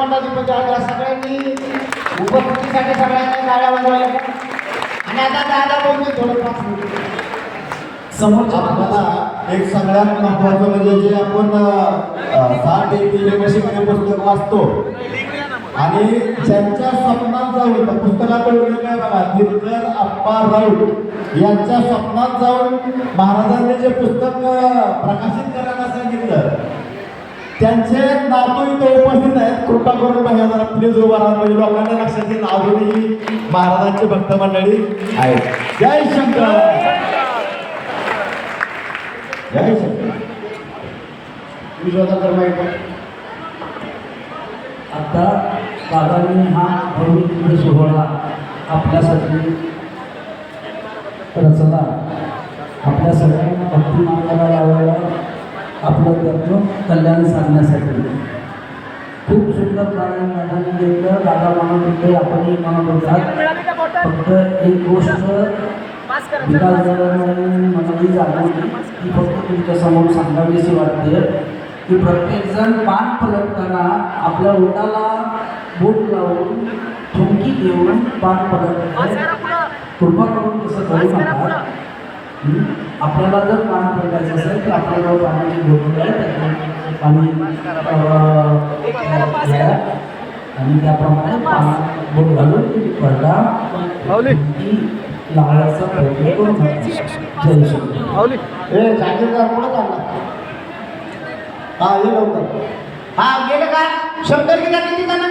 मंडळाधिपती आहेत या सगळ्यांनी उपस्थितीसाठी सगळ्यांनी गाड्या वाजवायला आणि आता दादा बोलते थोडं पाच समोरच्या आपल्याला एक सगळ्यात महत्वाचं म्हणजे जे आपण साठ एक मशीमध्ये पुस्तक वाचतो. आणि ज्यांच्या स्वप्नात जाऊन त्या काय बघा दिनकर अप्पा राऊत यांच्या स्वप्नात जाऊन महाराजांनी जे पुस्तक प्रकाशित करायला त्यांचे नातू इथे उपस्थित आहेत. कृपा करून बघा जरा प्लीज उभा राहा. म्हणजे लोकांना लक्षात येईल अजूनही महाराजांची भक्त मंडळी आहेत. जय शंकर. जय शंकर. विश्वासाचा माहिती आता दादांनी हा भव्य सोहळा आपल्यासाठी रचला. आपल्या सगळ्यांना भक्ती मार्गाला आपलं त्यातून कल्याण साधण्यासाठी खूप सुंदर प्राणी दादांनी घेतलं. दादा म्हणत होते आपणही म्हणत होतात फक्त एक गोष्ट विकास मनाली जाणवली ती फक्त तुमच्यासमोर सांगावीशी वाटते की प्रत्येकजण पान पलटताना आपल्या ओटाला बोट लावून थुंकी देऊन पान पलटत कृपा करून तसं करू नका? आपल्याला जर पान पलटायचं असेल तर आपल्याला पाण्याची बोटल आहे पाणी घ्या. आणि त्याप्रमाणे बोट घालून पडला लावायचा प्रयत्न करू नका जय श्री जागीरदार चालला? हा लवकर हा गेलं का? शंकर किती जणांकडे